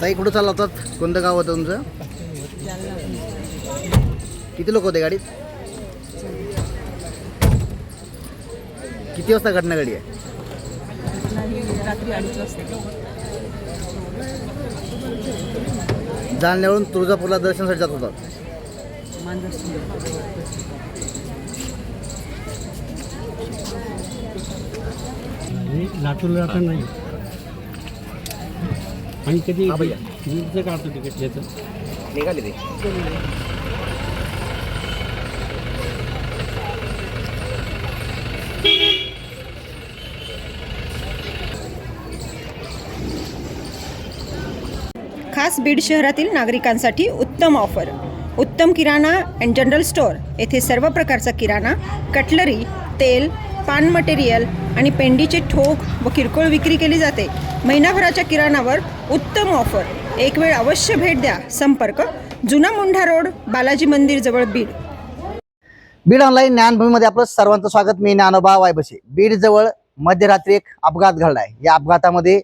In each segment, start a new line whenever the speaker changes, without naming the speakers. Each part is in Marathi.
ताई कुठं चालला होतात कोणतं गाव होतं तुमचं? किती लोक होते गाडीत? किती वाजता घटना घडी आहे?
रात्री अडीच वाजता
जालन्यावरून तुळजापूरला दर्शनासाठी जात होतात.
मांजर
लातूरला राहता नाही. आणि कधी
भैया.
वीजचं काढतो तिकीट त्याचं
निघाले ते.
खास बीड शहरातील नागरिकांसाठी उत्तम ऑफर. उत्तम किराणा अँड जनरल स्टोअर येथे सर्व प्रकारचा किराणा कटलरी तेल पान मटेरियल आणि पेंडीचे ठोक व किरकोळ विक्री केली जाते. महिनाभराच्या किराणावर उत्तम ऑफर एक वेळ अवश्य भेट द्या. संपर्क जुना मुंढा रोड बालाजी मंदिर जवळ बीड.
बीड ऑनलाईन ज्ञानभूमीमध्ये आपलं सर्वांचं स्वागत. मी ज्ञानोबा वायबसे. बीड जवळ मध्यरात्री एक अपघात घडलाय या अपघातामध्ये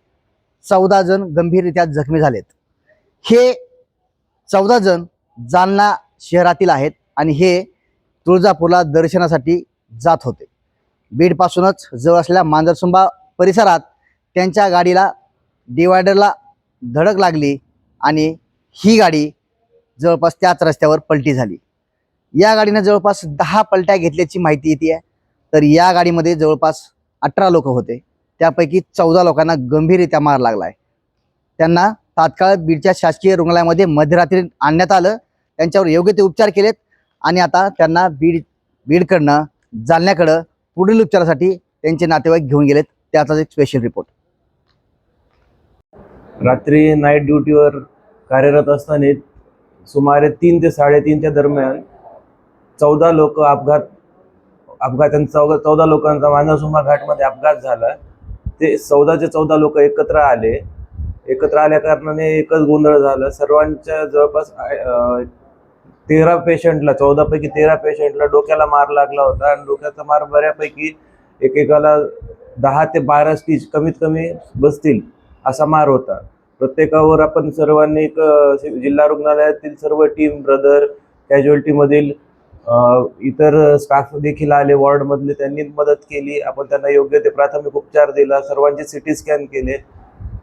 चौदा जण गंभीररित्या जखमी झालेत. हे चौदा जण जालना शहरातील आहेत आणि हे तुळजापूरला दर्शनासाठी जात होते. बीडपासूनच जवळ असलेल्या मांजरसुंबा परिसरात त्यांच्या गाडीला डिवायडरला धडक लागली आणि ही गाडी जवळपास त्याच रस्त्यावर पलटी झाली. या गाडीनं जवळपास दहा पलट्या घेतल्याची माहिती येते तर या गाडीमध्ये जवळपास अठरा लोक होते. त्यापैकी चौदा लोकांना गंभीररित्या मार लागला आहे त्यांना तात्काळ बीडच्या शासकीय रुग्णालयामध्ये मध्यरात्री आणण्यात आलं. त्यांच्यावर योग्य ते उपचार केलेत आणि आता त्यांना बीड बीडकडनं जालन्याकडं पुढील उपचारासाठी त्यांचे नातेवाईक घेऊन गेलेत. त्याचाच एक स्पेशल रिपोर्ट
रात्री नाईट ड्युटीवर कार्यरत असताना सुमारे तीन ते साडेतीनच्या दरम्यान चौदा लोक अपघात अपघात चौदा चौदा लोकांचा मानवसुमा घाटमध्ये अपघात झाला. ते चौदाचे चौदा लोक एकत्र आले. एकत्र आल्या कारणाने एकच गोंधळ झाला. सर्वांच्या जवळपास तेरा पेशंटला चौदापैकी तेरा पेशंटला डोक्याला मार लागला होता. आणि डोक्याचा मार बऱ्यापैकी एकेकाला दहा ते बारा स्टीच कमीत कमी बसतील असा मार होता. प्रत्येकावर आपण सर्वांनी एक जिल्हा रुग्णालयातील सर्व टीम ब्रदर कॅज्युअल्टीमधील इतर स्टाफ देखील आले वॉर्डमधले त्यांनी मदत केली. आपण त्यांना योग्य ते प्राथमिक उपचार दिला. सर्वांचे सी टी स्कॅन केले.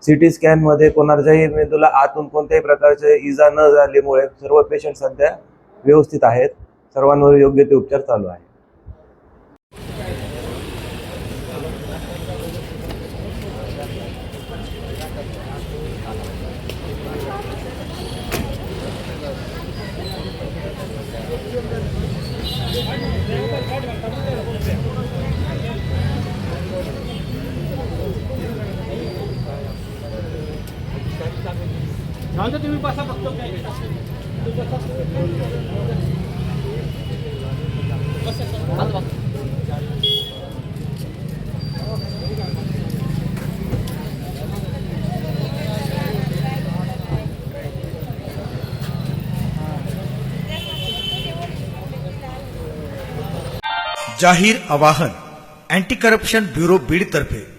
सी टी स्कॅनमध्ये कोणाच्याही मेंदूला आतून कोणत्याही प्रकारचे इजा न झाल्यामुळे सर्व पेशंट सध्या व्यवस्थित आहेत. सर्वांवर योग्य ते उपचार चालू आहे
जाहीर आवाहन अँटी करप्शन ब्युरो बीडतर्फे.